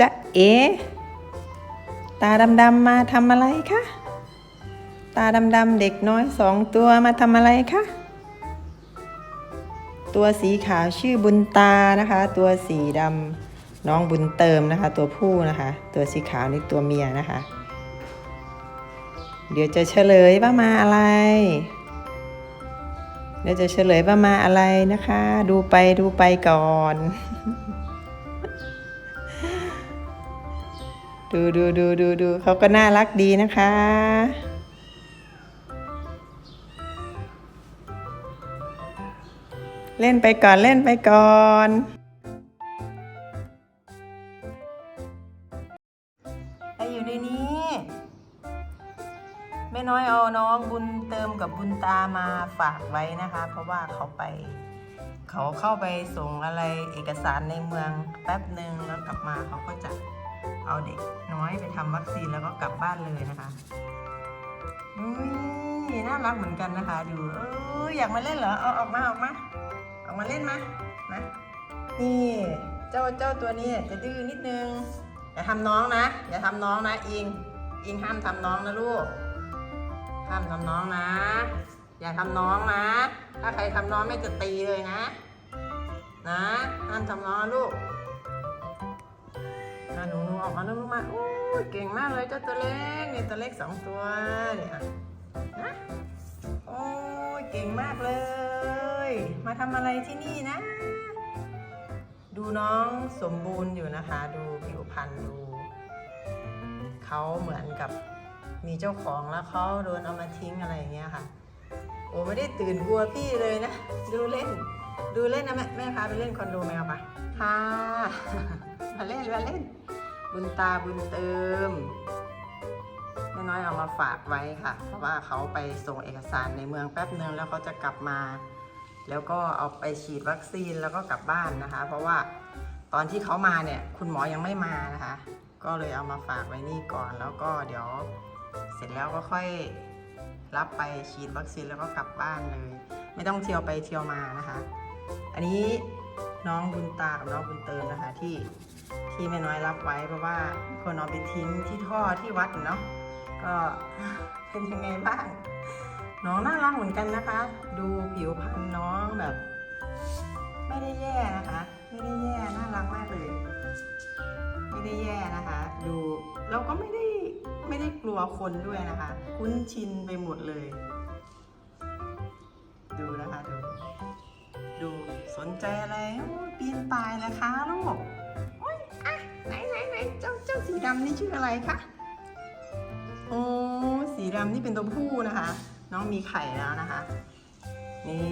จะเอ ตาดำๆมาทำอะไรคะ ตาดำๆเด็กน้อยสองตัวมาทำอะไรคะ ตัวสีขาวชื่อบุญตานะคะ ตัวสีดำน้องบุญเติมนะคะ ตัวผู้นะคะ ตัวสีขาวนี่ตัวเมียนะคะ เดี๋ยวจะเฉลยว่ามาอะไรเดี๋ยวจะเฉลยว่ามาอะไรนะคะ ดูไปดูไปก่อน ดูดูดูดูดูเขาก็น่ารักดีนะคะ เล่นไปก่อนเล่นไปก่อนไออยู่ในนี้แม่น้อยเอาน้องบุญเติมกับบุญตามาฝากไว้นะคะ เพราะว่าเขาไปเขาเข้าไปส่งอะไรเอกสารในเมืองแป๊บหนึ่งแล้วกลับมาเขาก็จะ เอาเด็กน้อยไปทำวัคซีนแล้วก็กลับบ้านเลยนะคะอุ้ยน่ารักเหมือนกันนะคะ ดูเอออยากมาเล่นเหรอเอาออกมาออกมาออกมาเล่นมานะนี่เจ้าเจ้าตัวนี้จะดื้อนิดนึงอย่าทำน้องนะอย่าทำน้องนะอิงอิงห้ามทำน้องนะลูกห้ามทำน้องนะ อย่าทำน้องนะ ถ้าใครทำน้องไม่จะตีเลยนะ นะห้ามทำน้องนะลูก หนูหนูออกมาลูกมาโอ้ยเก่งมากเลยเจ้าตัวเล็กเนี่ยตัวเล็กสองตัวเนี่ยนะโอ้ยเก่งมากเลย มาทำอะไรที่นี่นะ ดูน้องสมบูรณ์อยู่นะคะ ดูผิวพรรณดูเขาเหมือนกับมีเจ้าของแล้วเขาโดนเอามาทิ้งอะไรอย่างเงี้ยค่ะ โอ้ไม่ได้ตื่นกลัวพี่เลยนะ ดูเล่น ดูเล่นนะแม่แม่พาไปเล่นคอนโดแมวปะค่ะมาเล่นมาเล่น บุญตาบุญเติมแม่น้อยเอามาฝากไว้ค่ะ เพราะว่าเขาไปส่งเอกสารในเมืองแป๊บนึงแล้วเขาจะกลับมา แล้วก็เอาไปฉีดวัคซีนแล้วก็กลับบ้านนะคะ เพราะว่าตอนที่เขามาเนี่ย คุณหมอยังไม่มานะคะ ก็เลยเอามาฝากไว้นี่ก่อน แล้วก็เดี๋ยวเสร็จแล้วก็ค่อยรับไปฉีดวัคซีนแล้วก็กลับบ้านเลย ไม่ต้องเที่ยวไปเที่ยวมานะคะ อันนี้น้องบุญตากับน้องบุญเติมนะคะที่ ที่แม่น้อยรับไว้เพราะว่าคนเอาไปทิ้งที่ท่อที่วัดเนาะก็เป็นยังไงบ้าง น้องน่ารักเหมือนกันนะคะ ดูผิวพรรณน้องแบบ ไม่ได้แย่นะคะ ไม่ได้แย่น่ารักมากเลยไม่ได้แย่นะคะ ดูเราก็ไม่ได้ไม่ได้กลัวคนด้วยนะคะ คุ้นชินไปหมดเลย ดูนะคะดูดูสนใจอะไรปีนป่ายเหรอคะลูก เจ้าเจ้าสีดำนี่ชื่ออะไรคะโอ้สีดำนี่เป็นตัวผู้นะคะ น้องมีไข่แล้วนะคะนี่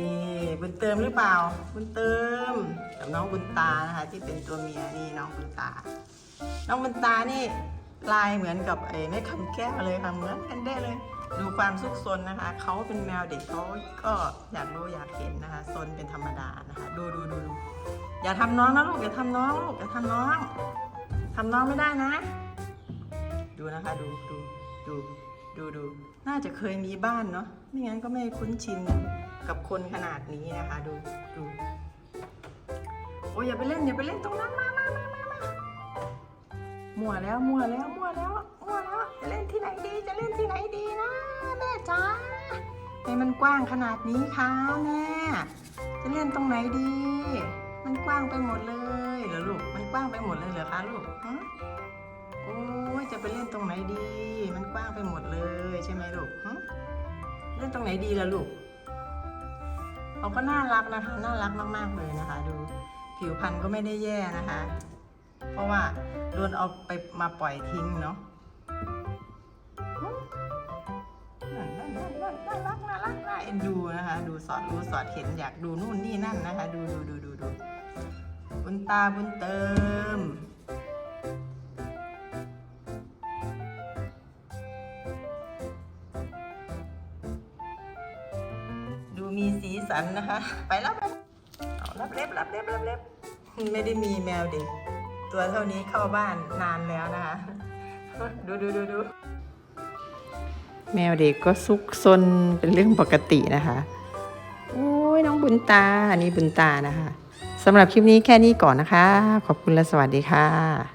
บุญเติมหรือเปล่า บุญเติมกับน้องบุญตานะคะ ที่เป็นตัวเมียนี่น้องบุญตา น้องบุญตานี่ลายเหมือนกับไอ้แม่คำแก้วเลยค่ะเหมือนกันได้เลย ดูความซุกซนนะคะเขาเป็นแมวเด็กเขาก็อยากรู้อยากเห็นนะคะซนเป็นธรรมดานะคะ ดูดูดูดูอย่าทำน้องนะลูกอย่าทำน้องลูกอย่าทำน้อง ทำน้องไม่ได้นะ ดูนะคะดูดูดูดูดูน่าจะเคยมีบ้านเนาะไม่งั้นก็ไม่คุ้นชินกับคนขนาดนี้นะคะ ดูดูโอ้ยอย่าไปเล่นอย่าไปเล่นตรงนั้นมามามามามามัวแล้วมัวแล้วมัวแล้วมัวแล้วจะเล่นที่ไหนดีจะเล่นที่ไหนดีนะแม่จ๋าให้มันกว้างขนาดนี้คะแม่จะเล่นตรงไหนดี มันกว้างไปหมดเลยเหรอลูก มันกว้างไปหมดเลยเหรอคะลูกฮะโอ้ยจะไปเล่นตรงไหนดี มันกว้างไปหมดเลยใช่ไหมลูกเล่นตรงไหนดีล่ะลูกเขาก็น่ารักนะคะ น่ารักมาก ๆ เลยนะคะ ดูผิวพรรณก็ไม่ได้แย่นะคะ เพราะว่าโดนเอาไปมาปล่อยทิ้งเนาะ เอ็นดูนะคะ ดูสอดรู้สอดเห็นอยากดูนู่นนี่นั่นนะคะ ดูดูดูดูดูบุญตาบุญเติม ดูมีสีสันนะคะ ไปแล้วไปเอารับเล็บรับเล็บรับเล็บไม่ได้มีแมวเด็ก ตัวเท่านี้เข้าบ้านนานแล้วนะคะ ดูดูดูดู แมวเด็กก็ซุกซนเป็นเรื่องปกตินะคะ โอ้ยน้องบุญตา อันนี้บุญตานะคะสำหรับคลิปนี้แค่นี้ก่อนนะคะ ขอบคุณและสวัสดีค่ะ